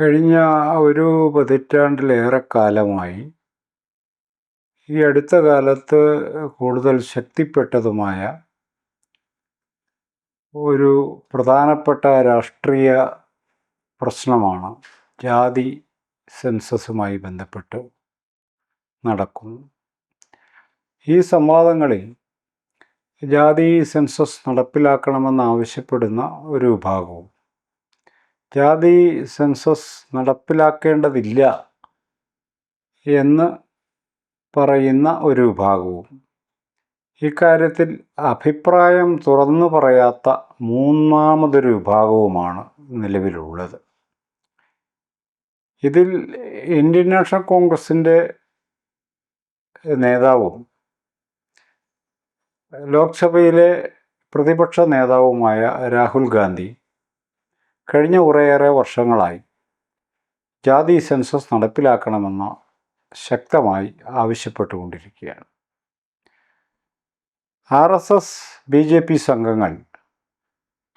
കഴിഞ്ഞ ഒരു പതിറ്റാണ്ടിലേറെക്കാലമായി ഈ അടുത്ത കാലത്ത് കൂടുതൽ ശക്തിപ്പെട്ടതുമായ ഒരു പ്രധാനപ്പെട്ട രാഷ്ട്രീയ പ്രശ്നമാണ് ജാതി സെൻസസുമായി ബന്ധപ്പെട്ട് നടക്കുന്നു. ഈ സംവാദങ്ങളിൽ ജാതി സെൻസസ് നടപ്പിലാക്കണമെന്നാവശ്യപ്പെടുന്ന ഒരു വിഭാഗവും ജാതി സെൻസസ് നടപ്പിലാക്കേണ്ടതില്ല എന്ന് പറയുന്ന ഒരു വിഭാഗവും. ഇക്കാര്യത്തിൽ അഭിപ്രായം തുറന്നു പറയാത്ത മൂന്നാമതൊരു വിഭാഗവുമാണ് നിലവിലുള്ളത്. ഇതിൽ ഇന്ത്യൻ നാഷണൽ കോൺഗ്രസിന്റെ നേതാവും ലോക്സഭയിലെ പ്രതിപക്ഷ നേതാവുമായ രാഹുൽ ഗാന്ധി കഴിഞ്ഞ കുറേയേറെ വർഷങ്ങളായി ജാതി സെൻസസ് നടപ്പിലാക്കണമെന്ന് ശക്തമായി ആവശ്യപ്പെട്ടുകൊണ്ടിരിക്കുകയാണ്. R S S B J P സംഘങ്ങൾ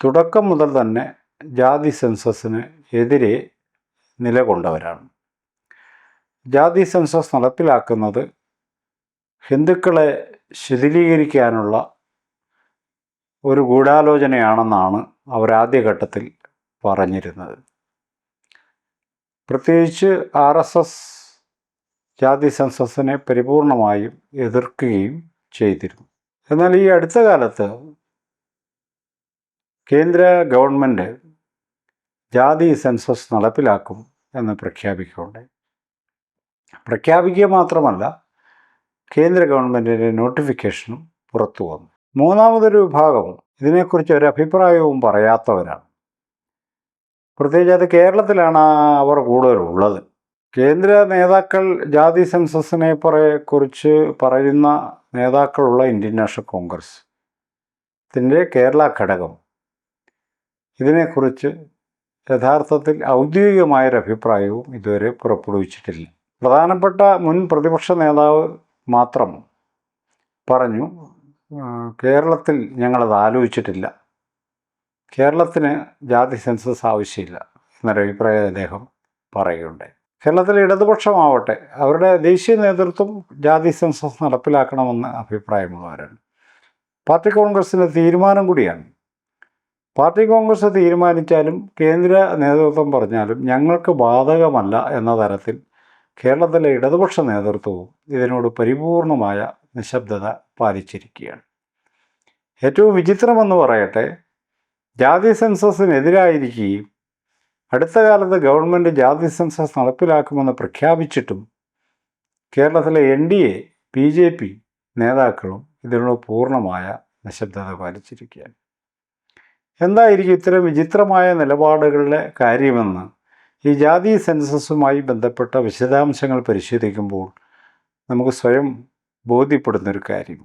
തുടക്കം മുതൽ തന്നെ ജാതി സെൻസസിന് എതിരെ നിലകൊണ്ടവരാണ്. ജാതി സെൻസസ് നടപ്പിലാക്കുന്നത് ഹിന്ദുക്കളെ ശിഥിലീകരിക്കാനുള്ള ഒരു ഗൂഢാലോചനയാണെന്നാണ് അവർ ആദ്യഘട്ടത്തിൽ പറഞ്ഞിരുന്നത്. പ്രത്യേകിച്ച് ആർ എസ് എസ് ജാതി സെൻസസിനെ പരിപൂർണമായും എതിർക്കുകയും ചെയ്തിരുന്നു. എന്നാൽ ഈ അടുത്ത കാലത്ത് കേന്ദ്ര ഗവൺമെന്റ് ജാതി സെൻസസ് നടപ്പിലാക്കും എന്ന് പ്രഖ്യാപിക്കുകയുണ്ടായി. പ്രഖ്യാപിക്കുക മാത്രമല്ല കേന്ദ്ര ഗവൺമെന്റിന്റെ നോട്ടിഫിക്കേഷനും പുറത്തു വന്നു. മൂന്നാമതൊരു വിഭാഗം ഇതിനെക്കുറിച്ച് ഒരു അഭിപ്രായവും പറയാത്തവരാണ്. പ്രത്യേകിച്ച് അത് കേരളത്തിലാണ് അവർ കൂടുതലുള്ളത്. കേന്ദ്ര നേതാക്കൾ ജാതി സെൻസസിനെ കുറിച്ച് പറയുന്ന നേതാക്കളുള്ള ഇന്ത്യൻ നാഷണൽ കോൺഗ്രസ്. ത്തിന്റെ കേരള ഘടകം. ഇതിനെക്കുറിച്ച് യഥാർത്ഥത്തിൽ ഔദ്യോഗികമായൊരു അഭിപ്രായവും ഇതുവരെ പുറപ്പെടുവിച്ചിട്ടില്ല. പ്രധാനപ്പെട്ട മുൻ പ്രതിപക്ഷ നേതാവ് മാത്രം പറഞ്ഞു കേരളത്തിൽ ഞങ്ങളത് ആലോചിച്ചിട്ടില്ല. കേരളത്തിന് ജാതി സെൻസസ് ആവശ്യമില്ല എന്നൊരു അഭിപ്രായം അദ്ദേഹം പറയുകയുണ്ടായി. കേരളത്തിലെ ഇടതുപക്ഷമാവട്ടെ അവരുടെ ദേശീയ നേതൃത്വം ജാതി സെൻസസ് നടപ്പിലാക്കണമെന്ന് അഭിപ്രായമുള്ളവരാണ് പാർട്ടി കോൺഗ്രസിന്റെ തീരുമാനം കൂടിയാണ്. പാർട്ടി കോൺഗ്രസ് തീരുമാനിച്ചാലും കേന്ദ്ര നേതൃത്വം പറഞ്ഞാലും ഞങ്ങൾക്ക് ബാധകമല്ല എന്ന തരത്തിൽ കേരളത്തിലെ ഇടതുപക്ഷ നേതൃത്വവും ഇതിനോട് പരിപൂർണമായ നിശബ്ദത പാലിച്ചിരിക്കുകയാണ്. ഏറ്റവും വിചിത്രമെന്ന് പറയട്ടെ ജാതി സെൻസസിനെതിരായിരിക്കുകയും അടുത്ത കാലത്ത് ഗവൺമെന്റ് ജാതി സെൻസസ് നടപ്പിലാക്കുമെന്ന് പ്രഖ്യാപിച്ചിട്ടും കേരളത്തിലെ N D A B J P നേതാക്കളും ഇതിനോട് പൂർണമായ നിശബ്ദത പാലിച്ചിരിക്കുകയാണ്. എന്തായിരിക്കും ഇത്തരം വിചിത്രമായ നിലപാടുകളുടെ കാര്യമെന്ന് ഈ ജാതി സെൻസസുമായി ബന്ധപ്പെട്ട വിശദാംശങ്ങൾ പരിശോധിക്കുമ്പോൾ നമുക്ക് സ്വയം ബോധ്യപ്പെടുന്നൊരു കാര്യം.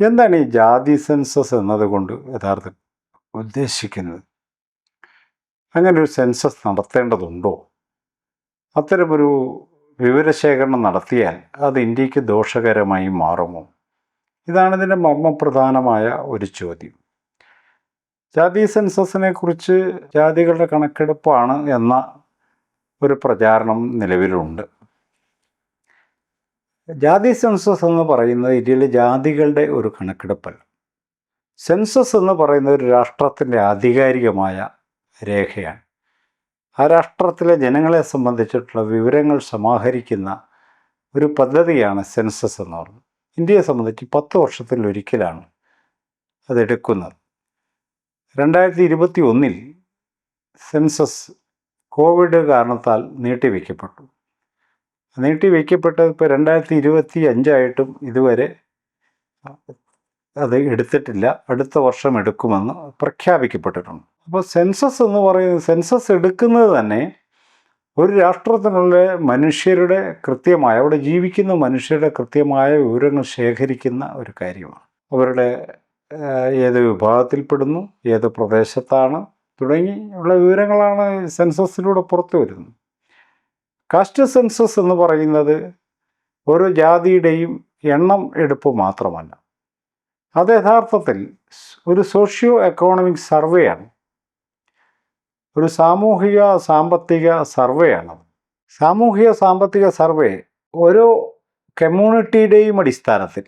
എന്താണ് ഈ ജാതി സെൻസസ് എന്നതുകൊണ്ട് യഥാർത്ഥം ഉദ്ദേശിക്കുന്നത്. അങ്ങനെ ഒരു സെൻസസ് നടത്തേണ്ടതുണ്ടോ? അത്തരമൊരു വിവരശേഖരണം നടത്തിയാൽ അത് ഇന്ത്യയ്ക്ക് ദോഷകരമായി മാറുമോ? ഇതാണ് ഇതിന്റെ മർമ്മപ്രധാനമായ ഒരു ചോദ്യം. ജാതി സെൻസസിനെ കുറിച്ച് ജാതികളുടെ കണക്കെടുപ്പാണ് എന്ന ഒരു പ്രചാരണം നിലവിലുണ്ട്. ജാതി സെൻസസ് എന്ന് പറയുന്നത് ഇന്ത്യയിലെ ജാതികളുടെ ഒരു കണക്കെടുപ്പല്ല. സെൻസസ് എന്ന് പറയുന്ന ഒരു രാഷ്ട്രത്തിന്റെ ആധികാരികമായ രേഖയാണ്. ആ രാഷ്ട്രത്തിലെ ജനങ്ങളെ സംബന്ധിച്ചിട്ടുള്ള വിവരങ്ങൾ സമാഹരിക്കുന്ന ഒരു പദ്ധതിയാണ് സെൻസസ് എന്ന് പറയുന്നത്. ഇന്ത്യയെ സംബന്ധിച്ച് പത്ത് വർഷത്തിലൊരിക്കലാണ് അതെടുക്കുന്നത്. രണ്ടായിരത്തി ഇരുപത്തി ഒന്നിൽ സെൻസസ് കോവിഡ് കാരണത്താൽ നീട്ടിവെക്കപ്പെട്ടു. നീട്ടിവെക്കപ്പെട്ടത് ഇപ്പോൾ രണ്ടായിരത്തി ഇരുപത്തി അഞ്ചായിട്ടും ഇതുവരെ അത് എടുത്തിട്ടില്ല. അടുത്ത വർഷം എടുക്കുമെന്ന് പ്രഖ്യാപിക്കപ്പെട്ടിട്ടുണ്ട്. അപ്പോൾ സെൻസസ് എന്ന് പറയുന്നത് സെൻസസ് എടുക്കുന്നത് തന്നെ ഒരു രാഷ്ട്രത്തിനുള്ള മനുഷ്യരുടെ കൃത്യമായ അവിടെ ജീവിക്കുന്ന മനുഷ്യരുടെ കൃത്യമായ വിവരങ്ങൾ ശേഖരിക്കുന്ന ഒരു കാര്യമാണ്. അവരുടെ ഏത് വിഭാഗത്തിൽപ്പെടുന്നു ഏത് പ്രദേശത്താണ് തുടങ്ങി ഉള്ള വിവരങ്ങളാണ് സെൻസസിലൂടെ പുറത്തു വരുന്നത്. കാസ്റ്റ് സെൻസസ് എന്ന് പറയുന്നത് ഓരോ ജാതിയുടെയും എണ്ണം എടുപ്പ് മാത്രമല്ല. അത് യഥാർത്ഥത്തിൽ ഒരു സോഷ്യോ എക്കോണമിക് സർവേയാണ്. ഒരു സാമൂഹിക സാമ്പത്തിക സർവേയാണ് ആണ് സാമൂഹിക സാമ്പത്തിക സർവേ ഓരോ കമ്മ്യൂണിറ്റിയുടെയും അടിസ്ഥാനത്തിൽ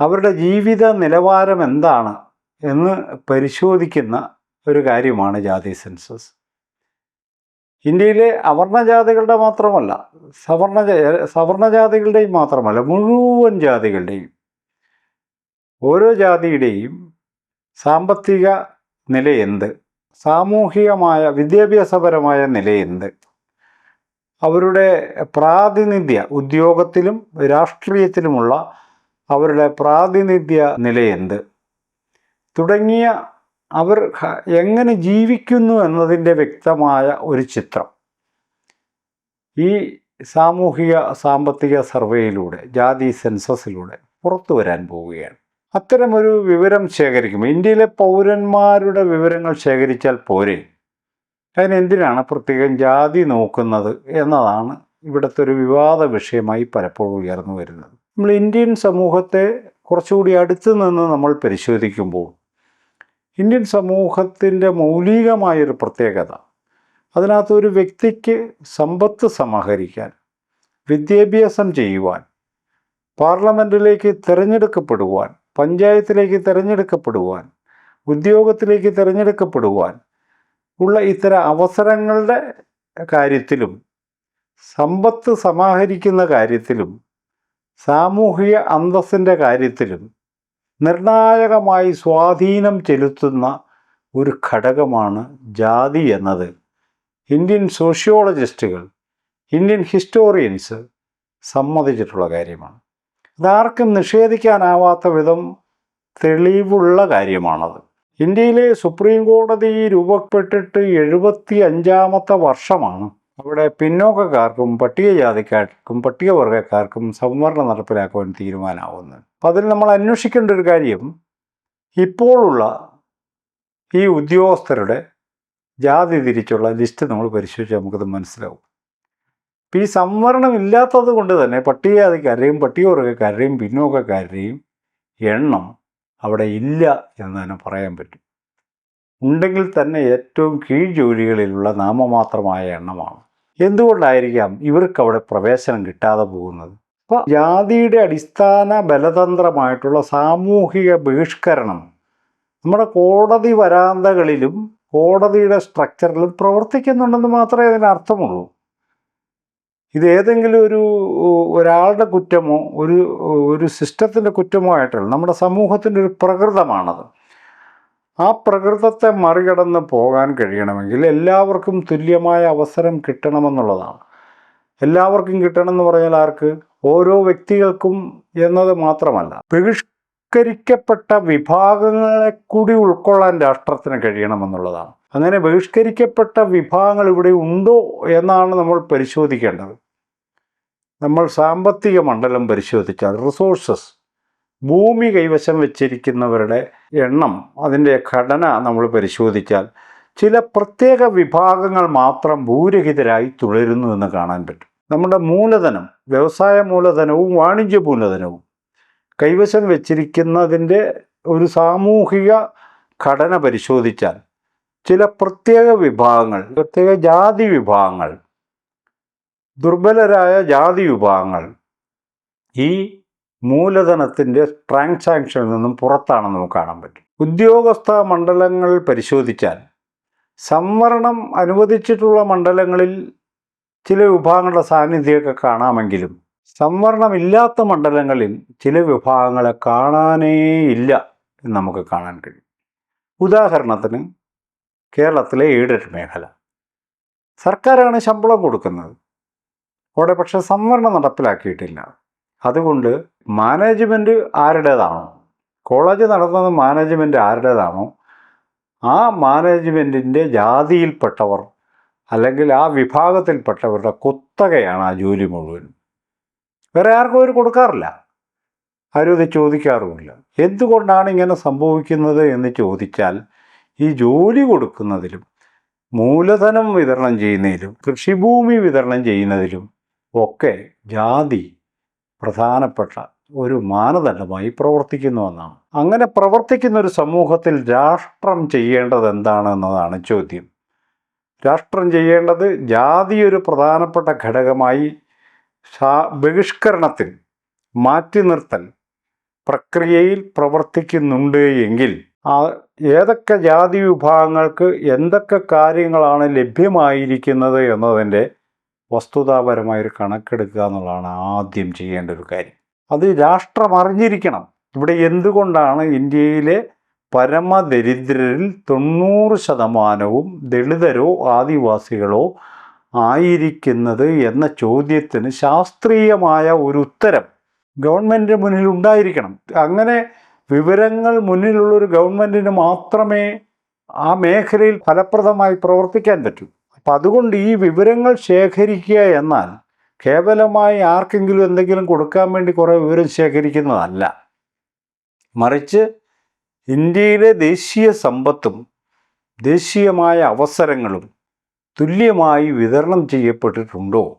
അവരുടെ ജീവിത നിലവാരം എന്താണ് എന്ന് പരിശോധിക്കുന്ന ഒരു കാര്യമാണ് ജാതി സെൻസസ്. ഇന്ത്യയിലെ അവർണജാതികളുടെ മാത്രമല്ല സവർണ സവർണജാതികളുടെയും മാത്രമല്ല മുഴുവൻ ജാതികളുടെയും ഓരോ ജാതിയുടെയും സാമ്പത്തിക നില എന്ത്? സാമൂഹികമായ വിദ്യാഭ്യാസപരമായ നില എന്ത്? അവരുടെ പ്രാതിനിധ്യ ഉദ്യോഗത്തിലും രാഷ്ട്രീയത്തിലുമുള്ള അവരുടെ പ്രാതിനിധ്യ നില എന്ത്? തുടങ്ങിയ അവർ എങ്ങനെ ജീവിക്കുന്നു എന്നതിന്റെ വ്യക്തമായ ഒരു ചിത്രം. ഈ സാമൂഹിക സാമ്പത്തിക സർവേയിലൂടെ ജാതി സെൻസസിലൂടെ പുറത്തു വരാൻ പോവുകയാണ്. അത്തരമൊരു വിവരം ശേഖരിക്കും ഇന്ത്യയിലെ പൗരന്മാരുടെ വിവരങ്ങൾ ശേഖരിച്ചാൽ പോരെ? അതിനെന്തിനാണ് പ്രത്യേകം ജാതി നോക്കുന്നത് എന്നതാണ് ഇവിടുത്തെ ഒരു വിവാദ വിഷയമായി പലപ്പോഴും ഉയർന്നു വരുന്നത്. നമ്മൾ ഇന്ത്യൻ സമൂഹത്തെ കുറച്ചുകൂടി അടുത്ത് നിന്ന് നമ്മൾ പരിശോധിക്കുമ്പോൾ ഇന്ത്യൻ സമൂഹത്തിന്റെ മൗലികമായൊരു പ്രത്യേകത അതിനകത്ത് ഒരു വ്യക്തിക്ക് സമ്പത്ത് സമാഹരിക്കാൻ വിദ്യാഭ്യാസം ചെയ്യുവാൻ പാർലമെന്റിലേക്ക് തിരഞ്ഞെടുക്കപ്പെടുവാൻ പഞ്ചായത്തിലേക്ക് തിരഞ്ഞെടുക്കപ്പെടുവാൻ ഉദ്യോഗത്തിലേക്ക് തിരഞ്ഞെടുക്കപ്പെടുവാൻ ഉള്ള ഇത്തരം അവസരങ്ങളുടെ കാര്യത്തിലും സമ്പത്ത് സമാഹരിക്കുന്ന കാര്യത്തിലും സാമൂഹിക അന്തസ്സിന്റെ കാര്യത്തിലും നിർണായകമായി സ്വാധീനം ചെലുത്തുന്ന ഒരു ഘടകമാണ് ജാതി എന്നത്. ഇന്ത്യൻ സോഷ്യോളജിസ്റ്റുകൾ ഇന്ത്യൻ ഹിസ്റ്റോറിയൻസ് സമ്മതിച്ചിട്ടുള്ള കാര്യമാണ്. അതാർക്കും നിഷേധിക്കാനാവാത്ത വിധം തെളിവുള്ള കാര്യമാണത്. ഇന്ത്യയിലെ സുപ്രീം കോടതി രൂപപ്പെട്ടിട്ട് എഴുപത്തി അഞ്ചാമത്തെ വർഷമാണ്. അവിടെ പിന്നോക്കക്കാർക്കും പട്ടികജാതിക്കാർക്കും പട്ടികവർഗക്കാർക്കും സംവരണം നടപ്പിലാക്കുവാൻ തീരുമാനമാവുന്നത് അപ്പം അതിൽ നമ്മൾ അന്വേഷിക്കേണ്ട ഒരു കാര്യം ഇപ്പോഴുള്ള ഈ ഉദ്യോഗസ്ഥരുടെ ജാതി തിരിച്ചുള്ള ലിസ്റ്റ് നമ്മൾ പരിശോധിച്ചാൽ നമുക്കത് മനസ്സിലാവും. അപ്പം ഈ സംവരണം ഇല്ലാത്തത് കൊണ്ട് തന്നെ പട്ടികജാതിക്കാരുടെയും പട്ടികവർഗക്കാരുടെയും പിന്നോക്കക്കാരുടെയും എണ്ണം അവിടെ ഇല്ല എന്ന് തന്നെ പറയാൻ പറ്റും. ഉണ്ടെങ്കിൽ തന്നെ ഏറ്റവും കീഴ് ജോലികളിലുള്ള നാമമാത്രമായ എണ്ണമാണ്. എന്തുകൊണ്ടായിരിക്കാം ഇവർക്ക് അവിടെ പ്രവേശനം കിട്ടാതെ പോകുന്നത്? അപ്പോൾ ജാതിയുടെ അടിസ്ഥാന ബലതന്ത്രമായിട്ടുള്ള സാമൂഹിക ബഹിഷ്കരണം നമ്മുടെ കോടതി വരാന്തകളിലും കോടതിയുടെ സ്ട്രക്ചറിലും പ്രവർത്തിക്കുന്നുണ്ടെന്ന് മാത്രമേ അതിന് അർത്ഥമുള്ളൂ. ഇത് ഏതെങ്കിലും ഒരു ഒരാളുടെ കുറ്റമോ ഒരു ഒരു സിസ്റ്റത്തിന്റെ കുറ്റമോ ആയിട്ടല്ല. നമ്മുടെ സമൂഹത്തിന്റെ ഒരു പ്രകൃതമാണത്. ആ പ്രകൃതത്തെ മറികടന്ന് പോകാൻ കഴിയണമെങ്കിൽ എല്ലാവർക്കും തുല്യമായ അവസരം കിട്ടണമെന്നുള്ളതാണ്. എല്ലാവർക്കും കിട്ടണമെന്ന് പറഞ്ഞാൽ ആർക്ക്? ഓരോ വ്യക്തികൾക്കും എന്നത് മാത്രമല്ല. ബഹിഷ്കരിക്കപ്പെട്ട വിഭാഗങ്ങളെ കൂടി ഉൾക്കൊള്ളാൻ രാഷ്ട്രത്തിന് കഴിയണമെന്നുള്ളതാണ്. അങ്ങനെ ബഹിഷ്കരിക്കപ്പെട്ട വിഭാഗങ്ങൾ ഇവിടെ ഉണ്ടോ എന്നാണ് നമ്മൾ പരിശോധിക്കേണ്ടത്. നമ്മൾ സാമ്പത്തിക മണ്ഡലം പരിശോധിച്ചാൽ റിസോഴ്സസ് ഭൂമി കൈവശം വെച്ചിരിക്കുന്നവരുടെ എണ്ണം അതിന്റെ ഘടന നമ്മൾ പരിശോധിച്ചാൽ ചില പ്രത്യേക വിഭാഗങ്ങൾ മാത്രം ഭൂരഹിതരായി തുടരുന്നു എന്ന് കാണാൻ പറ്റും. നമ്മുടെ മൂലധനം വ്യവസായ മൂലധനവും വാണിജ്യ മൂലധനവും കൈവശം വെച്ചിരിക്കുന്നതിന്റെ ഒരു സാമൂഹിക ഘടന പരിശോധിച്ചാൽ ചില പ്രത്യേക വിഭാഗങ്ങൾ പ്രത്യേക ജാതി വിഭാഗങ്ങൾ ദുർബലരായ ജാതി വിഭാഗങ്ങൾ ഈ മൂലധനത്തിന്റെ ട്രാൻസാക്ഷനിൽ നിന്നും പുറത്താണെന്ന് നമുക്ക് കാണാൻ പറ്റും. ഉദ്യോഗസ്ഥ മണ്ഡലങ്ങൾ പരിശോധിച്ചാൽ സംവരണം അനുവദിച്ചിട്ടുള്ള മണ്ഡലങ്ങളിൽ ചില വിഭാഗങ്ങളുടെ സാന്നിധ്യമൊക്കെ കാണാമെങ്കിലും സംവരണമില്ലാത്ത മണ്ഡലങ്ങളിൽ ചില വിഭാഗങ്ങളെ കാണാനേ ഇല്ല എന്ന് നമുക്ക് കാണാൻ കഴിയും. ഉദാഹരണത്തിന് കേരളത്തിലെ എയ്ഡഡ് മേഖല. സർക്കാരാണ് ശമ്പളം കൊടുക്കുന്നത്. അവിടെ പക്ഷെ സംവരണം നടപ്പിലാക്കിയിട്ടില്ല. അതുകൊണ്ട് മാനേജ്മെന്റ് ആരുടേതാണോ? കോളേജ് നടത്തുന്ന മാനേജ്മെന്റ് ആരുടേതാണോ? ആ മാനേജ്മെന്റിന്റെ ജാതിയിൽപ്പെട്ടവർ അല്ലെങ്കിൽ ആ വിഭാഗത്തിൽപ്പെട്ടവരുടെ കുത്തകയാണ് ആ ജോലി മുഴുവൻ വേറെ ആർക്കും അവർ കൊടുക്കാറില്ല. ആരും ഇത് ചോദിക്കാറുമില്ല. എന്തുകൊണ്ടാണ് ഇങ്ങനെ സംഭവിക്കുന്നത് എന്ന് ചോദിച്ചാൽ ഈ ജോലി കൊടുക്കുന്നതിലും മൂലധനം വിതരണം ചെയ്യുന്നതിലും കൃഷിഭൂമി വിതരണം ചെയ്യുന്നതിലും ഒക്കെ ജാതി പ്രധാനപ്പെട്ട ഒരു മാനദണ്ഡമായി പ്രവർത്തിക്കുന്നുവെന്നാണ് അങ്ങനെ പ്രവർത്തിക്കുന്ന ഒരു സമൂഹത്തിൽ രാഷ്ട്രം ചെയ്യേണ്ടത് എന്താണെന്നതാണ് ചോദ്യം. രാഷ്ട്രം ചെയ്യേണ്ടത് ജാതി ഒരു പ്രധാനപ്പെട്ട ഘടകമായി ബഹിഷ്കരണത്തിൽ മാറ്റി നിർത്തൽ പ്രക്രിയയിൽ പ്രവർത്തിക്കുന്നുണ്ട് എങ്കിൽ ഏതൊക്കെ ജാതി വിഭാഗങ്ങൾക്ക് എന്തൊക്കെ കാര്യങ്ങളാണ് ലഭ്യമായിരിക്കുന്നത് എന്നതിന്റെ വസ്തുതാപരമായൊരു കണക്കെടുക്കുക എന്നുള്ളതാണ് ആദ്യം ചെയ്യേണ്ട ഒരു കാര്യം. അത് രാഷ്ട്രം അറിഞ്ഞിരിക്കണം. ഇവിടെ എന്തുകൊണ്ടാണ് ഇന്ത്യയിലെ പരമദരിദ്രരിൽ തൊണ്ണൂറ് ശതമാനവും ദളിതരോ ആദിവാസികളോ ആയിരിക്കുന്നത് എന്ന ചോദ്യത്തിന് ശാസ്ത്രീയമായ ഒരു ഉത്തരം ഗവൺമെന്റിന് മുന്നിൽ ഉണ്ടായിരിക്കണം. അങ്ങനെ വിവരങ്ങൾ മുന്നിലുള്ള ഒരു ഗവൺമെന്റിന് മാത്രമേ ആ മേഖലയിൽ ഫലപ്രദമായി പ്രവർത്തിക്കാൻ പറ്റൂ. അപ്പം അതുകൊണ്ട് ഈ വിവരങ്ങൾ ശേഖരിക്കുക എന്നാൽ കേവലമായി ആർക്കെങ്കിലും എന്തെങ്കിലും കൊടുക്കാൻ വേണ്ടി കുറേ വിവരം ശേഖരിക്കുന്നതല്ല. മറിച്ച് ഇന്ത്യയിലെ ദേശീയ സമ്പത്തും ദേശീയമായ അവസരങ്ങളും തുല്യമായി വിതരണം ചെയ്യപ്പെട്ടിട്ടുണ്ടോ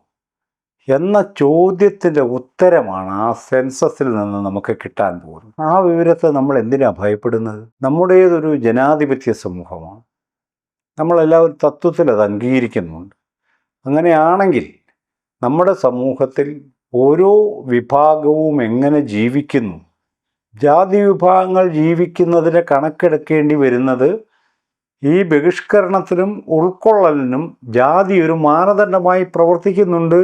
എന്ന ചോദ്യത്തിന്റെ ഉത്തരമാണ് ആ സെൻസസിൽ നിന്ന് നമുക്ക് കിട്ടാൻ പോകുന്നത്. ആ വിവരത്തെ നമ്മൾ എന്തിനാണ് ഭയപ്പെടുന്നത്? നമ്മുടേതൊരു ജനാധിപത്യ സമൂഹമാണ്. നമ്മളെല്ലാവരും തത്വത്തിൽ അത് അംഗീകരിക്കുന്നുണ്ട്. അങ്ങനെയാണെങ്കിൽ നമ്മുടെ സമൂഹത്തിൽ ഓരോ വിഭാഗവും എങ്ങനെ ജീവിക്കുന്നു? ജാതി വിഭാഗങ്ങൾ ജീവിക്കുന്നതിനെ കണക്കെടുക്കേണ്ടി വരുന്നത് ഈ ബഹിഷ്കരണത്തിനും ഉൾക്കൊള്ളലിനും ജാതി ഒരു മാനദണ്ഡമായി പ്രവർത്തിക്കുന്നുണ്ട്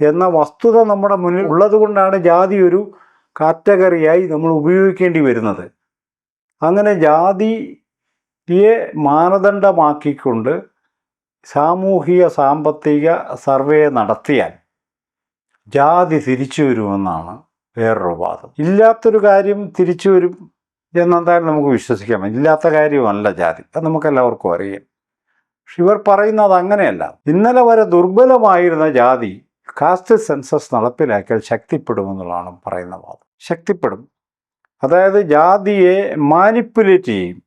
എന്ന വസ്തുത നമ്മുടെ മുന്നിൽ ഉള്ളതുകൊണ്ടാണ് ജാതി ഒരു കാറ്റഗറിയായി നമ്മൾ ഉപയോഗിക്കേണ്ടി വരുന്നത്. അങ്ങനെ ജാതിയെ മാനദണ്ഡമാക്കിക്കൊണ്ട് സാമൂഹിക സാമ്പത്തിക സർവേ നടത്തിയാൽ ജാതി തിരിച്ചു വരുമെന്നാണ് വേറൊരു വാദം. ഇല്ലാത്തൊരു കാര്യം തിരിച്ചു വരും എന്നെന്തായാലും നമുക്ക് വിശ്വസിക്കാം. ഇല്ലാത്ത കാര്യമല്ല ജാതി. അത് നമുക്കെല്ലാവർക്കും അറിയാം. പക്ഷെ ഇവർ പറയുന്നത് അങ്ങനെയല്ല. ഇന്നലെ വരെ ദുർബലമായിരുന്ന ജാതി കാസ്റ്റ് സെൻസസ് നടപ്പിലാക്കിയാൽ ശക്തിപ്പെടുമെന്നുള്ളതാണ് പറയുന്ന വാദം. ശക്തിപ്പെടും. അതായത് ജാതിയെ മാനിപ്പുലേറ്റ് ചെയ്യും.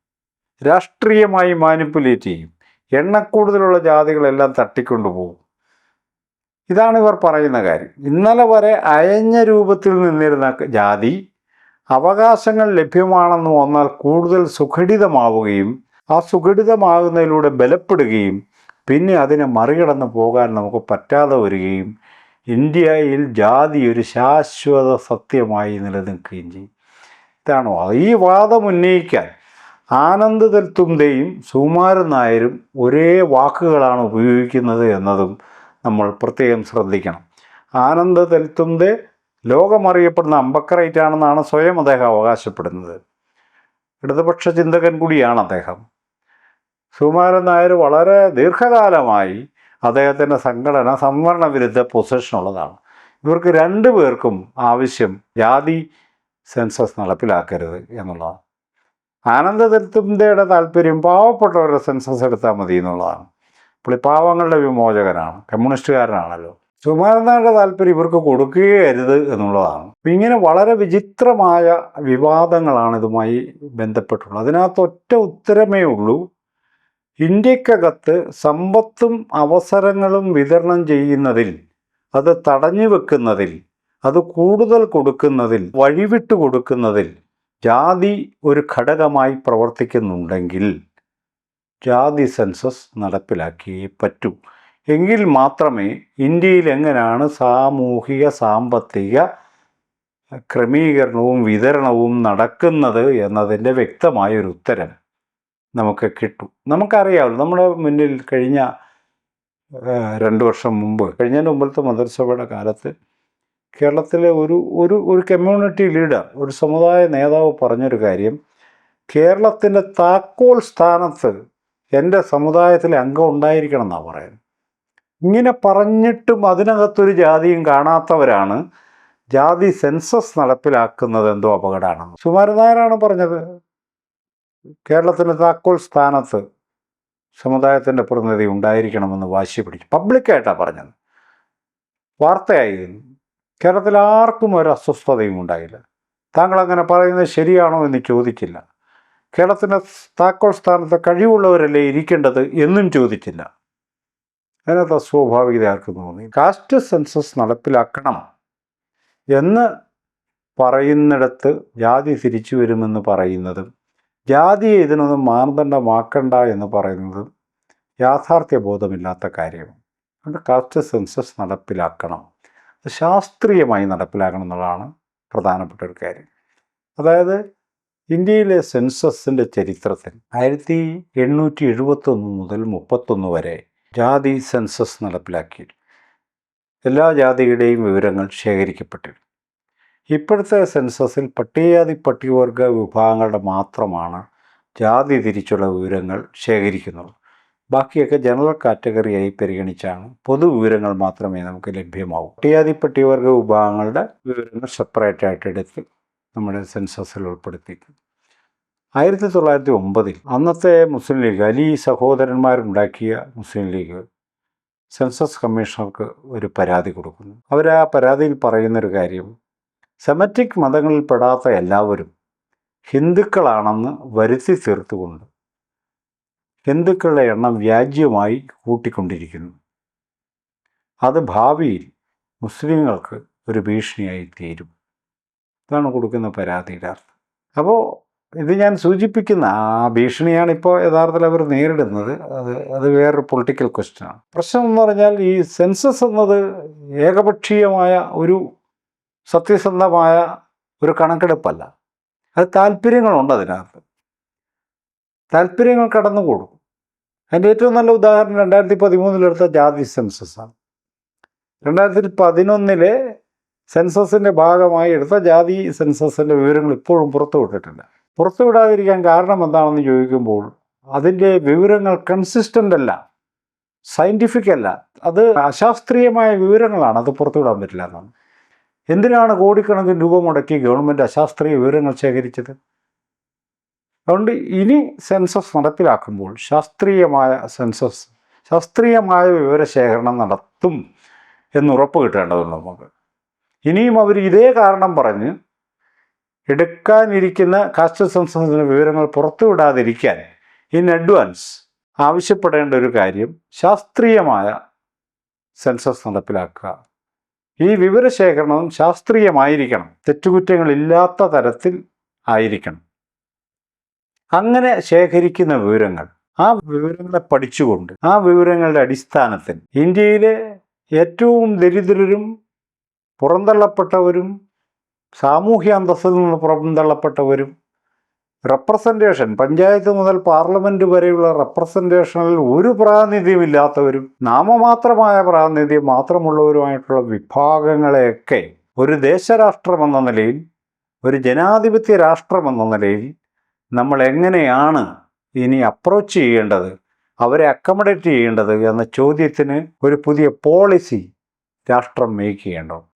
രാഷ്ട്രീയമായി മാനിപ്പുലേറ്റ് ചെയ്യും. എണ്ണക്കൂടുതലുള്ള ജാതികളെല്ലാം തട്ടിക്കൊണ്ടുപോകും. ഇതാണ് ഇവർ പറയുന്ന കാര്യം. ഇന്നലെ വരെ അയഞ്ഞ രൂപത്തിൽ നിന്നിരുന്ന ജാതി അവകാശങ്ങൾ ലഭ്യമാണെന്ന് വന്നാൽ കൂടുതൽ സുഘടിതമാവുകയും ആ സുഘടിതമാകുന്നതിലൂടെ ബലപ്പെടുകയും പിന്നെ അതിനെ മറികടന്ന് പോകാൻ നമുക്ക് പറ്റാതെ വരികയും ഇന്ത്യയിൽ ജാതി ഒരു ശാശ്വത സത്യമായി നിലനിൽക്കുകയും ചെയ്യും. ഇതാണോ? ഈ വാദം ഉന്നയിക്കാൻ ആനന്ദ് തൽത്തുംദയും സുകുമാരൻ നായരും ഒരേ വാക്കുകളാണ് ഉപയോഗിക്കുന്നത് എന്നതും നമ്മൾ പ്രത്യേകം ശ്രദ്ധിക്കണം. ആനന്ദ് തൽത്തുംദെ ലോകമറിയപ്പെടുന്ന അമ്പക്കറൈറ്റാണെന്നാണ് സ്വയം അദ്ദേഹം അവകാശപ്പെടുന്നത്. ഇടതുപക്ഷ ചിന്തകൻ കൂടിയാണ് അദ്ദേഹം. സുകുമാരൻ നായർ വളരെ ദീർഘകാലമായി അദ്ദേഹത്തിന്റെ സംഘടന സംവരണ വിരുദ്ധ പൊസിഷനുള്ളതാണ് ഇവർക്ക് രണ്ടു പേർക്കും ആവശ്യം ജാതി സെൻസസ് നടപ്പിലാക്കരുത് എന്നുള്ളതാണ്. ആനന്ദ തൽത്തുംദയുടെ താല്പര്യം പാവപ്പെട്ടവരുടെ സെൻസസ് എടുത്താൽ മതി എന്നുള്ളതാണ്. പുള്ളി പാവങ്ങളുടെ വിമോചകനാണ് കമ്മ്യൂണിസ്റ്റുകാരനാണല്ലോ. സുകുമാരനാരുടെ താല്പര്യം ഇവർക്ക് കൊടുക്കുകയരുത് എന്നുള്ളതാണ്. ഇങ്ങനെ വളരെ വിചിത്രമായ വിവാദങ്ങളാണ് ഇതുമായി ബന്ധപ്പെട്ടുള്ളത്. അതിനകത്ത് ഒറ്റ ഉത്തരമേ ഉള്ളൂ. ഇന്ത്യക്കകത്ത് സമ്പത്തും അവസരങ്ങളും വിതരണം ചെയ്യുന്നതിൽ അത് തടഞ്ഞു വെക്കുന്നതിൽ അത് കൂടുതൽ കൊടുക്കുന്നതിൽ വഴിവിട്ട് കൊടുക്കുന്നതിൽ ജാതി ഒരു ഘടകമായി പ്രവർത്തിക്കുന്നുണ്ടെങ്കിൽ ജാതി സെൻസസ് നടപ്പിലാക്കിയേ പറ്റൂ. എങ്കിൽ മാത്രമേ ഇന്ത്യയിൽ എങ്ങനെയാണ് സാമൂഹിക സാമ്പത്തിക ക്രമീകരണവും വിതരണവും നടക്കുന്നത് എന്നതിന്റെ വ്യക്തമായൊരു ഉത്തരം നമുക്ക് കിട്ടും. നമുക്കറിയാമല്ലോ നമ്മുടെ മുന്നിൽ കഴിഞ്ഞ രണ്ട് വർഷം മുമ്പ് കഴിഞ്ഞതിന് മുമ്പത്തെ മന്ത്രിസഭയുടെ കാലത്ത് കേരളത്തിലെ ഒരു ഒരു ഒരു കമ്മ്യൂണിറ്റി ലീഡർ ഒരു സമുദായ നേതാവ് പറഞ്ഞൊരു കാര്യം കേരളത്തിന്റെ താക്കോൽ സ്ഥാനത്ത് എന്റെ സമുദായത്തിലെ അംഗം ഉണ്ടായിരിക്കണം എന്നാണ് പറയുന്നത് ഇങ്ങനെ പറഞ്ഞിട്ടും അതിനകത്തൊരു ജാതിയും കാണാത്തവരാണ് ജാതി സെൻസസ് നടപ്പിലാക്കുന്നത് എന്തോ അപകടമാണെന്ന്. സുമാരനായരാണ് പറഞ്ഞത്. കേരളത്തിന്റെ താക്കോൽ സ്ഥാനത്ത് സമുദായത്തിന്റെ പ്രതിനിധി ഉണ്ടായിരിക്കണമെന്ന് വാശി പിടിച്ചു. പബ്ലിക്കായിട്ടാണ് പറഞ്ഞത്. വാർത്തയായിരുന്നു കേരളത്തിൽ ആർക്കും ഒരു അസ്വസ്ഥതയും ഉണ്ടായില്ല. താങ്കൾ അങ്ങനെ പറയുന്നത് ശരിയാണോ എന്ന് ചോദിച്ചില്ല. കേരളത്തിന്റെ താക്കോൽ സ്ഥാനത്ത് കഴിവുള്ളവരല്ലേ ഇരിക്കേണ്ടത് എന്നും ചോദിച്ചില്ല. അതിനകത്ത് അസ്വാഭാവികത ആർക്കും തോന്നി. കാസ്റ്റ് സെൻസസ് നടപ്പിലാക്കണം എന്ന് പറയുന്നിടത്ത് ജാതി തിരിച്ചു വരുമെന്ന് പറയുന്നതും ജാതിയെ ഇതിനൊന്നും മാനദണ്ഡമാക്കണ്ട എന്ന് പറയുന്നതും യാഥാർത്ഥ്യ ബോധമില്ലാത്ത കാര്യമാണ്. അതുകൊണ്ട് കാസ്റ്റ് സെൻസസ് നടപ്പിലാക്കണം. അത് ശാസ്ത്രീയമായി നടപ്പിലാക്കണം എന്നുള്ളതാണ് പ്രധാനപ്പെട്ട ഒരു കാര്യം. അതായത് ഇന്ത്യയിലെ സെൻസസിന്റെ ചരിത്രത്തിൽ ആയിരത്തി എണ്ണൂറ്റി എഴുപത്തൊന്ന് മുതൽ മുപ്പത്തൊന്ന് വരെ ജാതി സെൻസസ് നടപ്പിലാക്കി എല്ലാ ജാതിയുടെയും വിവരങ്ങൾ ശേഖരിക്കപ്പെട്ടിരുന്നു. ഇപ്പോഴത്തെ സെൻസസിൽ പട്ടികജാതി പട്ടികവർഗ വിഭാഗങ്ങളുടെ മാത്രമാണ് ജാതി തിരിച്ചുള്ള വിവരങ്ങൾ ശേഖരിക്കുന്നത്. ബാക്കിയൊക്കെ ജനറൽ കാറ്റഗറിയായി പരിഗണിച്ചാണ്. പൊതു വിവരങ്ങൾ മാത്രമേ നമുക്ക് ലഭ്യമാവൂ. പട്ടികജാതി പട്ടികവർഗ വിഭാഗങ്ങളുടെ വിവരങ്ങൾ സെപ്പറേറ്റ് ആയിട്ട് എടുത്ത് നമ്മുടെ സെൻസസിൽ ഉൾപ്പെടുത്തി ആയിരത്തി തൊള്ളായിരത്തി ഒമ്പതിൽ അന്നത്തെ മുസ്ലിം ലീഗ് അലി സഹോദരന്മാരുണ്ടാക്കിയ മുസ്ലിം ലീഗ് സെൻസസ് കമ്മീഷണർക്ക് ഒരു പരാതി കൊടുക്കുന്നു. അവർ ആ പരാതിയിൽ പറയുന്നൊരു കാര്യം സെമറ്റിക് മതങ്ങളിൽ പെടാത്ത എല്ലാവരും ഹിന്ദുക്കളാണെന്ന് വരുത്തി തീർത്തുകൊണ്ട് ഹിന്ദുക്കളുടെ എണ്ണം വ്യാജ്യമായി കൂട്ടിക്കൊണ്ടിരിക്കുന്നു. അത് ഭാവിയിൽ മുസ്ലിങ്ങൾക്ക് ഒരു ഭീഷണിയായി തീരും. ഇതാണ് കൊടുക്കുന്ന പരാതിയുടെ അർത്ഥം. അപ്പോൾ ഇത് ഞാൻ സൂചിപ്പിക്കുന്ന ആ ഭീഷണിയാണ് ഇപ്പോൾ യഥാർത്ഥത്തിൽ അവർ നേരിടുന്നത്. അത് അത് വേറൊരു പൊളിറ്റിക്കൽ ക്വസ്റ്റ്യനാണ് പ്രശ്നം എന്ന് പറഞ്ഞാൽ ഈ സെൻസസ് എന്നത് ഏകപക്ഷീയമായ ഒരു സത്യസന്ധമായ ഒരു കണക്കെടുപ്പല്ല. അത് താല്പര്യങ്ങളുണ്ട് അതിനകത്ത്. താല്പര്യങ്ങൾ കടന്നുകൂടും. അതിന്റെ ഏറ്റവും നല്ല ഉദാഹരണം രണ്ടായിരത്തി പതിമൂന്നിലെടുത്ത ജാതി സെൻസസാണ് രണ്ടായിരത്തി പതിനൊന്നിലെ സെൻസസിന്റെ ഭാഗമായി എടുത്ത ജാതി സെൻസസിന്റെ വിവരങ്ങൾ ഇപ്പോഴും പുറത്തുവിട്ടിട്ടില്ല പുറത്തുവിടാതിരിക്കാൻ കാരണം എന്താണെന്ന് ചോദിക്കുമ്പോൾ അതിന്റെ വിവരങ്ങൾ കൺസിസ്റ്റന്റ് അല്ല. സയന്റിഫിക് അല്ല. അത് അശാസ്ത്രീയമായ വിവരങ്ങളാണ്. അത് പുറത്തുവിടാൻ പറ്റില്ല എന്നാണ്. എന്തിനാണ് കോടിക്കണക്കിന് രൂപ മുടക്കി ഗവൺമെന്റ് അശാസ്ത്രീയ വിവരങ്ങൾ ശേഖരിച്ചത്? അതുകൊണ്ട് ഇനി സെൻസസ് നടപ്പിലാക്കുമ്പോൾ ശാസ്ത്രീയമായ സെൻസസ് ശാസ്ത്രീയമായ വിവരശേഖരണം നടത്തും എന്ന് ഉറപ്പ് കിട്ടേണ്ടതുണ്ട് നമുക്ക്. ഇനിയും അവർ ഇതേ കാരണം പറഞ്ഞ് എടുക്കാനിരിക്കുന്ന കാസ്റ്റ് സെൻസസിന്റെ വിവരങ്ങൾ പുറത്തുവിടാതിരിക്കാൻ ഇൻ അഡ്വാൻസ് ആവശ്യപ്പെടേണ്ട ഒരു കാര്യം ശാസ്ത്രീയമായ സെൻസസ് നടപ്പിലാക്കുക. ഈ വിവരശേഖരണം ശാസ്ത്രീയമായിരിക്കണം. തെറ്റുകുറ്റങ്ങളില്ലാത്ത തരത്തിൽ ആയിരിക്കണം. അങ്ങനെ ശേഖരിക്കുന്ന വിവരങ്ങൾ ആ വിവരങ്ങളെ പഠിച്ചുകൊണ്ട് ആ വിവരങ്ങളുടെ അടിസ്ഥാനത്തിൽ ഇന്ത്യയിലെ ഏറ്റവും ദരിദ്രരും പുറന്തള്ളപ്പെട്ടവരും സാമൂഹ്യ അന്തസ്സിൽ നിന്ന് പുറന്തള്ളപ്പെട്ടവരും റെപ്രസെന്റേഷൻ പഞ്ചായത്ത് മുതൽ പാർലമെന്റ് വരെയുള്ള റെപ്രസെന്റേഷനിൽ ഒരു പ്രാതിനിധ്യമില്ലാത്തവരും നാമമാത്രമായ പ്രാതിനിധ്യം മാത്രമുള്ളവരുമായിട്ടുള്ള വിഭാഗങ്ങളെയൊക്കെ ഒരു ദേശരാഷ്ട്രമെന്ന നിലയിൽ ഒരു ജനാധിപത്യ രാഷ്ട്രമെന്ന നിലയിൽ നമ്മൾ എങ്ങനെയാണ് ഇനി അപ്രോച്ച് ചെയ്യേണ്ടത്? അവരെ അക്കമഡേറ്റ് ചെയ്യേണ്ടത് എന്ന ചോദ്യത്തിന് ഒരു പുതിയ പോളിസി രാഷ്ട്രം മേക്ക്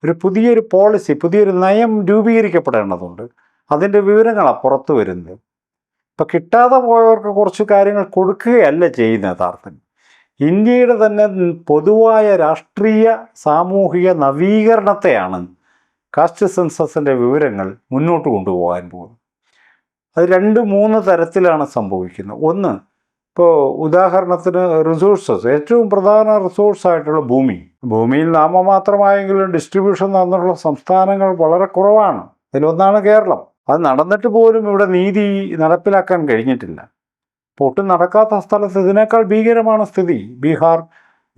ഒരു പുതിയൊരു പോളിസി പുതിയൊരു നയം രൂപീകരിക്കപ്പെടേണ്ടതുണ്ട്. അതിന്റെ വിവരങ്ങളാണ് പുറത്തു വരുന്നത്. ഇപ്പം കിട്ടാതെ പോയവർക്ക് കുറച്ച് കാര്യങ്ങൾ കൊടുക്കുകയല്ല ചെയ്യുന്ന യഥാർത്ഥം ഇന്ത്യയുടെ തന്നെ പൊതുവായ രാഷ്ട്രീയ സാമൂഹിക നവീകരണത്തെയാണ് കാസ്റ്റ് സെൻസസിന്റെ വിവരങ്ങൾ മുന്നോട്ട് കൊണ്ടുപോകാൻ പോകുന്നത്. അത് രണ്ട് മൂന്ന് തരത്തിലാണ് സംഭവിക്കുന്നത്. ഒന്ന് ഇപ്പോൾ ഉദാഹരണത്തിന് റിസോഴ്സസ് ഏറ്റവും പ്രധാന റിസോഴ്സ് ആയിട്ടുള്ള ഭൂമി. ഭൂമിയിൽ നാമമാത്രമായെങ്കിലും ഡിസ്ട്രിബ്യൂഷൻ നടന്നിട്ടുള്ള സംസ്ഥാനങ്ങൾ വളരെ കുറവാണ്. അതിലൊന്നാണ് കേരളം. അത് നടന്നിട്ട് പോലും ഇവിടെ നീതി നടപ്പിലാക്കാൻ കഴിഞ്ഞിട്ടില്ല. ഒട്ടും നടക്കാത്ത സ്ഥലത്ത് ഇതിനേക്കാൾ ഭീകരമാണ് സ്ഥിതി. ബീഹാർ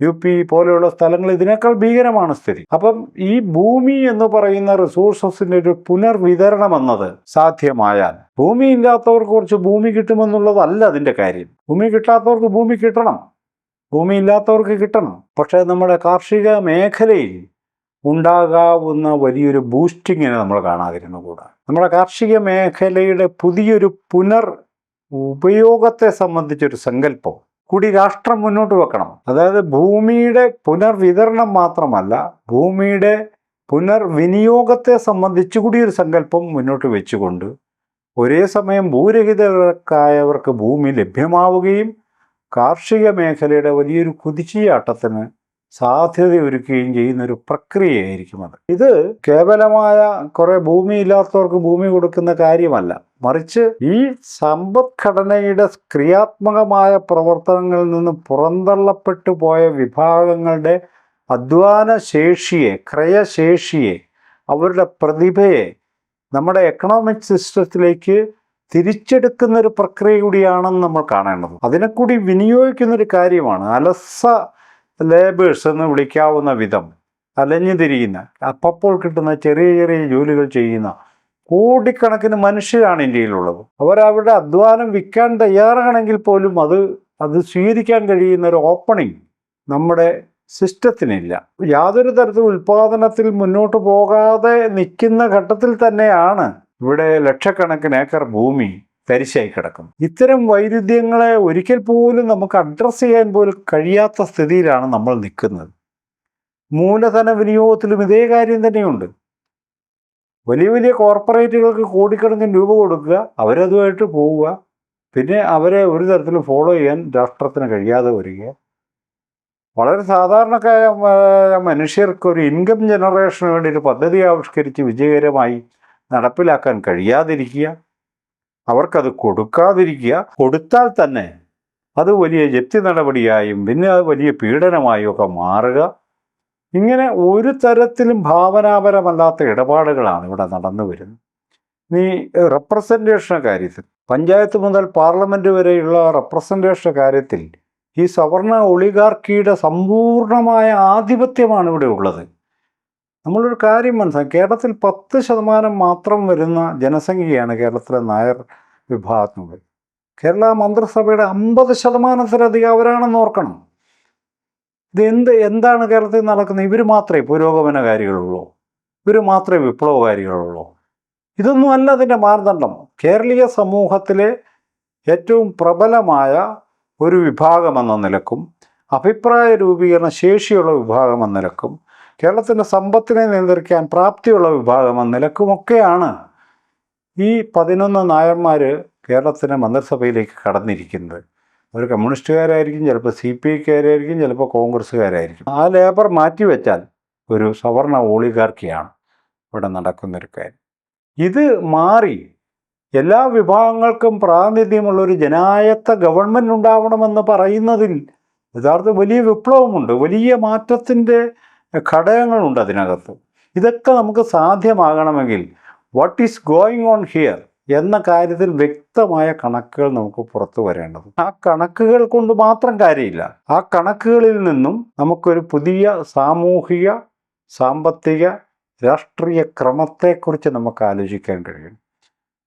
യു പി പോലെയുള്ള സ്ഥലങ്ങൾ ഇതിനേക്കാൾ ഭീകരമാണ് സ്ഥിതി. അപ്പം ഈ ഭൂമി എന്ന് പറയുന്ന റിസോഴ്സസിന്റെ ഒരു പുനർവിതരണം എന്നത് സാധ്യമായാൽ ഭൂമി ഇല്ലാത്തവർക്ക് കുറച്ച് ഭൂമി കിട്ടുമെന്നുള്ളതല്ല അതിന്റെ കാര്യം. ഭൂമി കിട്ടാത്തവർക്ക് ഭൂമി കിട്ടണം. ഭൂമി ഇല്ലാത്തവർക്ക് കിട്ടണം. പക്ഷേ നമ്മുടെ കാർഷിക മേഖലയിൽ ഉണ്ടാകാവുന്ന വലിയൊരു ബൂസ്റ്റിങ്ങിനെ നമ്മൾ കാണാതിരുന്നു കൂടാ. നമ്മുടെ കാർഷിക മേഖലയുടെ പുതിയൊരു പുനർ ഉപയോഗത്തെ സംബന്ധിച്ചൊരു സങ്കല്പം കൂടി രാഷ്ട്രം മുന്നോട്ട് വെക്കണം. അതായത് ഭൂമിയുടെ പുനർവിതരണം മാത്രമല്ല ഭൂമിയുടെ പുനർവിനിയോഗത്തെ സംബന്ധിച്ചു കൂടി ഒരു സങ്കല്പം മുന്നോട്ട് വെച്ചുകൊണ്ട് ഒരേ സമയം ഭൂരഹിതർക്കായവർക്ക് ഭൂമി ലഭ്യമാവുകയും കാർഷിക മേഖലയുടെ വലിയൊരു കുതിച്ചുചാട്ടത്തിന് സാധ്യതയൊരുക്കുകയും ചെയ്യുന്ന ഒരു പ്രക്രിയയായിരിക്കും അത്. ഇത് കേവലമായ കുറേ ഭൂമി ഇല്ലാത്തവർക്ക് ഭൂമി കൊടുക്കുന്ന കാര്യമല്ല. മറിച്ച് ഈ സമ്പദ്ഘടനയുടെ ക്രിയാത്മകമായ പ്രവർത്തനങ്ങളിൽ നിന്ന് പുറന്തള്ളപ്പെട്ടു പോയ വിഭാഗങ്ങളുടെ അധ്വാന ശേഷിയെ ക്രയശേഷിയെ അവരുടെ പ്രതിഭയെ നമ്മുടെ എക്കണോമിക് സിസ്റ്റത്തിലേക്ക് തിരിച്ചെടുക്കുന്ന ഒരു പ്രക്രിയ കൂടിയാണെന്ന് നമ്മൾ കാണേണ്ടത്. അതിനെ കൂടി വിനിയോഗിക്കുന്ന ഒരു കാര്യമാണ് അലസ ലേബേഴ്സ് എന്ന് വിളിക്കാവുന്ന വിധം അലഞ്ഞു തിരിയുന്ന അപ്പപ്പോൾ കിട്ടുന്ന ചെറിയ ചെറിയ ജോലികൾ ചെയ്യുന്ന കോടിക്കണക്കിന് മനുഷ്യരാണ് ഇന്ത്യയിലുള്ളത്. അവരവരുടെ അധ്വാനം വിൽക്കാൻ തയ്യാറാണെങ്കിൽ പോലും അത് അത് സ്വീകരിക്കാൻ കഴിയുന്ന ഒരു ഓപ്പണിംഗ് നമ്മുടെ സിസ്റ്റത്തിനില്ല. യാതൊരു തരത്തിലും ഉൽപാദനത്തിൽ മുന്നോട്ട് പോകാതെ നിൽക്കുന്ന ഘട്ടത്തിൽ തന്നെയാണ് ഇവിടെ ലക്ഷക്കണക്കിന് ഏക്കർ ഭൂമി തരിശായി കിടക്കും ഇത്തരം വൈരുദ്ധ്യങ്ങളെ ഒരിക്കൽ പോലും നമുക്ക് അഡ്രസ്സ് ചെയ്യാൻ പോലും കഴിയാത്ത സ്ഥിതിയിലാണ് നമ്മൾ നിൽക്കുന്നത്. മൂലധന വിനിയോഗത്തിലും ഇതേ കാര്യം തന്നെയുണ്ട്. വലിയ വലിയ കോർപ്പറേറ്റുകൾക്ക് കോടിക്കണക്കിന് രൂപ കൊടുക്കുക അവരതുമായിട്ട് പോവുക പിന്നെ അവരെ ഒരു തരത്തിലും ഫോളോ ചെയ്യാൻ രാഷ്ട്രത്തിന് കഴിയാതെ വരിക. വളരെ സാധാരണക്കാരായ മനുഷ്യർക്ക് ഒരു ഇൻകം ജനറേഷന് വേണ്ടി ഒരു പദ്ധതി ആവിഷ്കരിച്ച് വിജയകരമായി നടപ്പിലാക്കാൻ കഴിയാതിരിക്കുക അവർക്കത് കൊടുക്കാതിരിക്കുക കൊടുത്താൽ തന്നെ അത് വലിയ ജപ്തി നടപടിയായും പിന്നെ അത് വലിയ പീഡനമായും ഒക്കെ മാറുക. ഇങ്ങനെ ഒരു തരത്തിലും ഭാവനാപരമല്ലാത്ത ഇടപാടുകളാണ് ഇവിടെ നടന്നു വരുന്നത്. നീ റെപ്രസെന്റേഷന്റെ കാര്യത്തിൽ പഞ്ചായത്ത് മുതൽ പാർലമെന്റ് വരെയുള്ള റെപ്രസെന്റേഷന്റെ കാര്യത്തിൽ ഈ സവർണ ഒളിഗാർക്കിയുടെ സമ്പൂർണമായ ആധിപത്യമാണ് ഇവിടെ ഉള്ളത്. നമ്മളൊരു കാര്യം മനസ്സിലാക്കി കേരളത്തിൽ പത്ത് ശതമാനം മാത്രം വരുന്ന ജനസംഖ്യയാണ് കേരളത്തിലെ നായർ വിഭാഗത്തിനുള്ളത് കേരള മന്ത്രിസഭയുടെ അമ്പത് ശതമാനത്തിലധികം അവരാണെന്ന് ഓർക്കണം. ഇത് എന്ത് എന്താണ് കേരളത്തിൽ നടക്കുന്നത്? ഇവർ മാത്രമേ പുരോഗമനകാരികളുള്ളൂ ഇവർ മാത്രമേ വിപ്ലവകാരികളുള്ളൂ ഇതൊന്നും അല്ല അതിന്റെ മാനദണ്ഡം. കേരളീയ സമൂഹത്തിലെ ഏറ്റവും പ്രബലമായ ഒരു വിഭാഗമെന്ന നിലക്കും അഭിപ്രായ രൂപീകരണ ശേഷിയുള്ള വിഭാഗം എന്ന നിലക്കും കേരളത്തിന്റെ സമ്പത്തിനെ നിയന്ത്രിക്കാൻ പ്രാപ്തിയുള്ള വിഭാഗം എന്ന നിലക്കുമൊക്കെയാണ് ഈ പതിനൊന്ന് നായന്മാർ കേരളത്തിന്റെ മന്ത്രിസഭയിലേക്ക് കടന്നിരിക്കുന്നത്. അവർ കമ്മ്യൂണിസ്റ്റുകാരായിരിക്കും ചിലപ്പോൾ സി പി ഐക്കാരായിരിക്കും ചിലപ്പോൾ കോൺഗ്രസ്സുകാരായിരിക്കും. ആ ലേബർ മാറ്റിവെച്ചാൽ ഒരു സവർണ ഓളിഗാർക്കിയാണ് ഇവിടെ നടക്കുന്നൊരു കാര്യം. ഇത് മാറി എല്ലാ വിഭാഗങ്ങൾക്കും പ്രാതിനിധ്യമുള്ള ഒരു ജനായത്ത ഗവൺമെന്റ് ഉണ്ടാവണമെന്ന് പറയുന്നതിൽ യഥാർത്ഥ വലിയ വിപ്ലവമുണ്ട് വലിയ മാറ്റത്തിന്റെ ഘടകങ്ങളുണ്ട് അതിനകത്ത്. ഇതൊക്കെ നമുക്ക് സാധ്യമാകണമെങ്കിൽ what is going on here എന്ന കാര്യത്തിൽ വ്യക്തമായ കണക്കുകൾ നമുക്ക് പുറത്തു വരേണ്ടത് ആ കണക്കുകൾ കൊണ്ട് മാത്രം കാര്യമില്ല. ആ കണക്കുകളിൽ നിന്നും നമുക്കൊരു പുതിയ സാമൂഹിക സാമ്പത്തിക രാഷ്ട്രീയ ക്രമത്തെക്കുറിച്ച് നമുക്ക് ആലോചിക്കാൻ കഴിയും.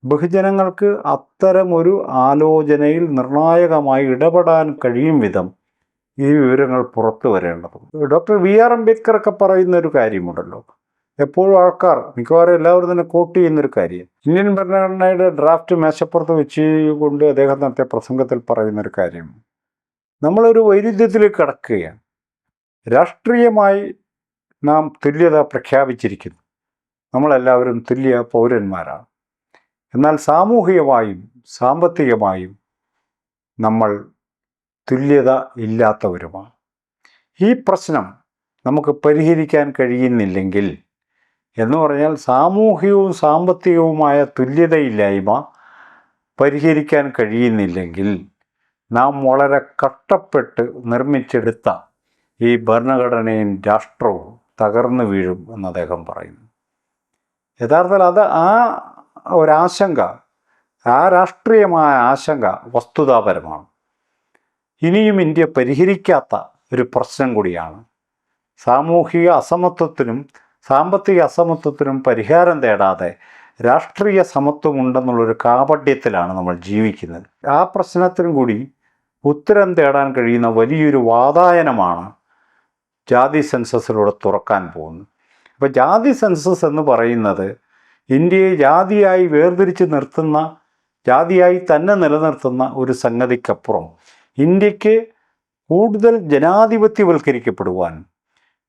ബഹുജനങ്ങൾക്ക് അത്തരമൊരു ആലോചനയിൽ നിർണായകമായി ഇടപെടാൻ കഴിയും വിധം ഈ വിവരങ്ങൾ പുറത്തു വരേണ്ടത് ഡോക്ടർ വി ആർ അംബേദ്കർ ഒക്കെ പറയുന്ന ഒരു കാര്യമുണ്ടല്ലോ. എപ്പോഴും ആൾക്കാർ മിക്കവാറും എല്ലാവരും തന്നെ കോട്ട് ചെയ്യുന്നൊരു കാര്യം. ഇന്ത്യൻ ഭരണഘടനയുടെ ഡ്രാഫ്റ്റ് മേശപ്പുറത്ത് വെച്ച് കൊണ്ട് അദ്ദേഹം നടത്തിയ പ്രസംഗത്തിൽ പറയുന്നൊരു കാര്യം. നമ്മളൊരു വൈരുദ്ധ്യത്തിൽ കിടക്കുകയാണ്. രാഷ്ട്രീയമായി നാം തുല്യത പ്രഖ്യാപിച്ചിരിക്കുന്നു. നമ്മളെല്ലാവരും തുല്യ പൗരന്മാരാണ്. എന്നാൽ സാമൂഹികമായും സാമ്പത്തികമായും നമ്മൾ തുല്യത ഇല്ലാത്തവരുമാണ്. ഈ പ്രശ്നം നമുക്ക് പരിഹരിക്കാൻ കഴിയുന്നില്ലെങ്കിൽ എന്ന് പറഞ്ഞാൽ സാമൂഹികവും സാമ്പത്തികവുമായ തുല്യതയില്ലായ്മ പരിഹരിക്കാൻ കഴിയുന്നില്ലെങ്കിൽ നാം വളരെ കഷ്ടപ്പെട്ട് നിർമ്മിച്ചെടുത്ത ഈ ഭരണഘടനയും രാഷ്ട്രവും തകർന്നു വീഴും എന്ന് അദ്ദേഹം പറയുന്നു. യഥാർത്ഥത്തിൽ അത് ആ ഒരാശങ്ക ആ രാഷ്ട്രീയമായ ആശങ്ക വസ്തുതാപരമാണ്. ഇനിയും ഇന്ത്യ പരിഹരിക്കാത്ത ഒരു പ്രശ്നം കൂടിയാണ്. സാമൂഹിക അസമത്വത്തിനും സാമ്പത്തിക അസമത്വത്തിനും പരിഹാരം തേടാതെ രാഷ്ട്രീയ സമത്വമുണ്ടെന്നുള്ളൊരു കാപട്യത്തിലാണ് നമ്മൾ ജീവിക്കുന്നത്. ആ പ്രശ്നത്തിനും കൂടി ഉത്തരം തേടാൻ കഴിയുന്ന വലിയൊരു വാതായനമാണ് ജാതി സെൻസസിലൂടെ തുറക്കാൻ പോകുന്നത്. അപ്പോൾ ജാതി സെൻസസ് എന്ന് പറയുന്നത് ഇന്ത്യയെ ജാതിയായി വേർതിരിച്ച് നിർത്തുന്ന ജാതിയായി തന്നെ നിലനിർത്തുന്ന ഒരു സംഗതിക്കപ്പുറം. ഇന്ത്യയ്ക്ക് കൂടുതൽ ജനാധിപത്യവൽക്കരിക്കപ്പെടുവാൻ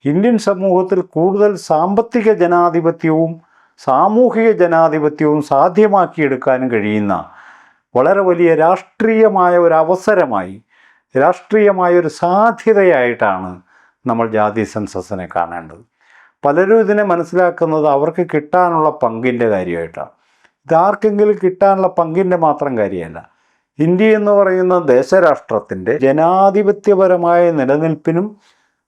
ഇന്ത്യൻ സമൂഹത്തിൽ കൂടുതൽ സാമ്പത്തിക ജനാധിപത്യവും സാമൂഹിക ജനാധിപത്യവും സാധ്യമാക്കിയെടുക്കാനും കഴിയുന്ന വളരെ വലിയ രാഷ്ട്രീയമായ ഒരു അവസരമായി രാഷ്ട്രീയമായ ഒരു സാധ്യതയായിട്ടാണ് നമ്മൾ ജാതി സെൻസസിനെ കാണേണ്ടത്. പലരും ഇതിനെ മനസ്സിലാക്കുന്നത് അവർക്ക് കിട്ടാനുള്ള പങ്കിന്റെ കാര്യമായിട്ടാണ്. ഇതാർക്കെങ്കിലും കിട്ടാനുള്ള പങ്കിന്റെ മാത്രം കാര്യമല്ല. ഇന്ത്യ എന്ന് പറയുന്ന ദേശരാഷ്ട്രത്തിന്റെ ജനാധിപത്യപരമായ നിലനിൽപ്പിനും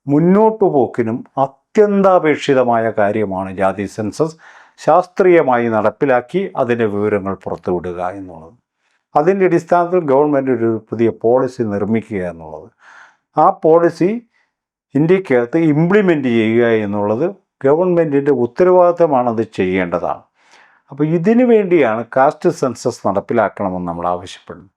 മുന്നോട്ടു പോക്കിനും അത്യന്താപേക്ഷിതമായ കാര്യമാണ് ജാതി സെൻസസ് ശാസ്ത്രീയമായി നടപ്പിലാക്കി അതിന്റെ വിവരങ്ങൾ പുറത്തുവിടുക എന്നുള്ളത്. അതിന്റെ അടിസ്ഥാനത്തിൽ ഗവൺമെന്റ് ഒരു പുതിയ പോളിസി നിർമ്മിക്കുക എന്നുള്ളത്. ആ പോളിസി ഇന്ത്യക്കകത്ത് ഇംപ്ലിമെന്റ് ചെയ്യുക എന്നുള്ളത് ഗവൺമെന്റിന്റെ ഉത്തരവാദിത്തമാണത് ചെയ്യേണ്ടതാണ്. അപ്പോൾ ഇതിനു വേണ്ടിയാണ് കാസ്റ്റ് സെൻസസ് നടപ്പിലാക്കണമെന്ന് നമ്മൾ ആവശ്യപ്പെടുന്നത്.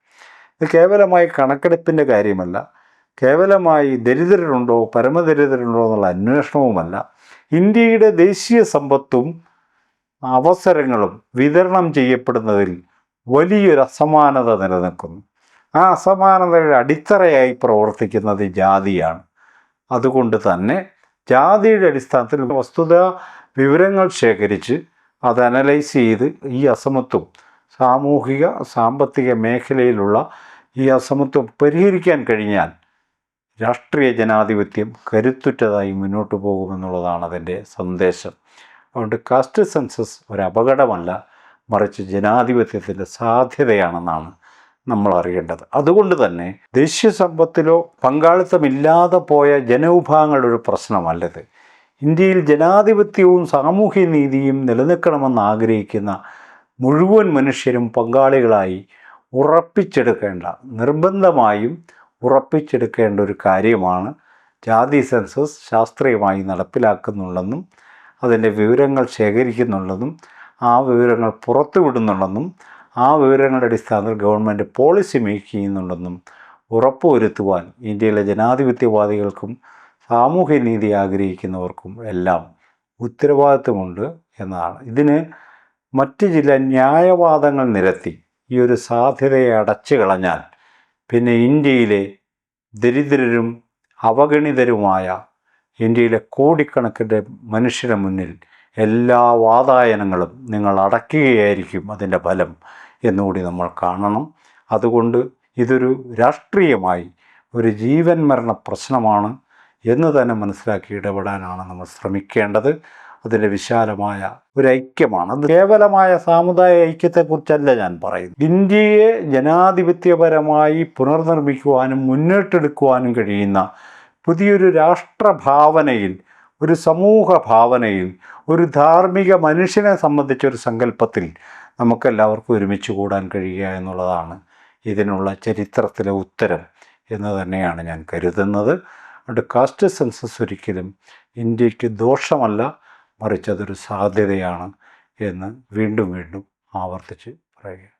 ഇത് കേവലമായി കണക്കെടുപ്പിന്റെ കാര്യമല്ല കേവലമായി ദരിദ്രരുണ്ടോ പരമദരിദ്രരുണ്ടോ എന്നുള്ള അന്വേഷണവുമല്ല. ഇന്ത്യയുടെ ദേശീയ സമ്പത്തും അവസരങ്ങളും വിതരണം ചെയ്യപ്പെടുന്നതിൽ വലിയൊരു അസമാനത നിലനിൽക്കുന്നു. ആ അസമാനതയുടെ അടിത്തറയായി പ്രവർത്തിക്കുന്നത് ജാതിയാണ്. അതുകൊണ്ട് തന്നെ ജാതിയുടെ അടിസ്ഥാനത്തിൽ വസ്തുത വിവരങ്ങൾ ശേഖരിച്ച് അത് അനലൈസ് ചെയ്ത് ഈ അസമത്വം സാമൂഹിക സാമ്പത്തിക മേഖലയിലുള്ള ഈ അസമത്വം പരിഹരിക്കാൻ കഴിഞ്ഞാൽ രാഷ്ട്രീയ ജനാധിപത്യം കരുത്തുറ്റതായി മുന്നോട്ട് പോകുമെന്നുള്ളതാണ് അതിന്റെ സന്ദേശം. അതുകൊണ്ട് കാസ്റ്റ് സെൻസസ് ഒരു അപകടമല്ല മറിച്ച് ജനാധിപത്യത്തിന്റെ സാധ്യതയാണെന്നാണ് നമ്മൾ അറിയേണ്ടത്. അതുകൊണ്ട് തന്നെ ദേശീയ സമ്പത്തിലോ പങ്കാളിത്തമില്ലാതെ പോയ ജനവിഭാഗങ്ങളുടെ ഒരു പ്രശ്നമല്ലത്. ഇന്ത്യയിൽ ജനാധിപത്യവും സാമൂഹ്യ നീതിയും നിലനിൽക്കണമെന്ന് ആഗ്രഹിക്കുന്ന മുഴുവൻ മനുഷ്യരും പങ്കാളികളായി ഉറപ്പിച്ചെടുക്കേണ്ട നിർബന്ധമായും ഉറപ്പിച്ചെടുക്കേണ്ട ഒരു കാര്യമാണ് ജാതി സെൻസസ് ശാസ്ത്രീയമായി നടപ്പിലാക്കുന്നുണ്ടെന്നും അതിന്റെ വിവരങ്ങൾ ശേഖരിക്കുന്നുണ്ടെന്നും ആ വിവരങ്ങൾ പുറത്തുവിടുന്നുണ്ടെന്നും ആ വിവരങ്ങളുടെ അടിസ്ഥാനത്തിൽ ഗവൺമെന്റ് പോളിസി മേക്ക് ചെയ്യുന്നുണ്ടെന്നും ഉറപ്പുവരുത്തുവാൻ ഇന്ത്യയിലെ ജനാധിപത്യവാദികൾക്കും സാമൂഹ്യനീതി ആഗ്രഹിക്കുന്നവർക്കും എല്ലാം ഉത്തരവാദിത്വമുണ്ട് എന്നതാണ്. ഇതിന് മറ്റ് ചില ന്യായവാദങ്ങൾ നിരത്തി ഈ ഒരു സാധ്യതയെ അടച്ചു കളഞ്ഞാൽ പിന്നെ ഇന്ത്യയിലെ ദരിദ്രരും അവഗണിതരുമായ ഇന്ത്യയിലെ കോടിക്കണക്കിന് മനുഷ്യരുടെ മുന്നിൽ എല്ലാ വാതായനങ്ങളും നിങ്ങൾ അടയ്ക്കുകയായിരിക്കും അതിന്റെ ഫലം എന്നുകൂടി നമ്മൾ കാണണം. അതുകൊണ്ട് ഇതൊരു രാഷ്ട്രീയമായി ഒരു ജീവൻ മരണ പ്രശ്നമാണ് എന്ന് തന്നെ മനസ്സിലാക്കി ഇടപെടാനാണ് നമ്മൾ ശ്രമിക്കേണ്ടത്. അതിന്റെ വിശാലമായ ഒരു ഐക്യമാണ്. അത് കേവലമായ സാമുദായ ഐക്യത്തെക്കുറിച്ചല്ല ഞാൻ പറയുന്നത്. ഇന്ത്യയെ ജനാധിപത്യപരമായി പുനർനിർമ്മിക്കുവാനും മുന്നോട്ടെടുക്കുവാനും കഴിയുന്ന പുതിയൊരു രാഷ്ട്രഭാവനയിൽ ഒരു സമൂഹ ഭാവനയിൽ ഒരു ധാർമ്മിക മനുഷ്യനെ സംബന്ധിച്ചൊരു സങ്കല്പത്തിൽ നമുക്കെല്ലാവർക്കും ഒരുമിച്ച് കൂടാൻ കഴിയുക എന്നുള്ളതാണ് ഇതിനുള്ള ചരിത്രത്തിലെ ഉത്തരം എന്ന് തന്നെയാണ് ഞാൻ കരുതുന്നത്. അതുകൊണ്ട് കാസ്റ്റ് സെൻസസ് ഒരിക്കലും ഇന്ത്യയ്ക്ക് ദോഷമല്ല. മറിച്ച് അതൊരു സാധ്യതയാണ് എന്ന് വീണ്ടും വീണ്ടും ആവർത്തിച്ച് പറയുക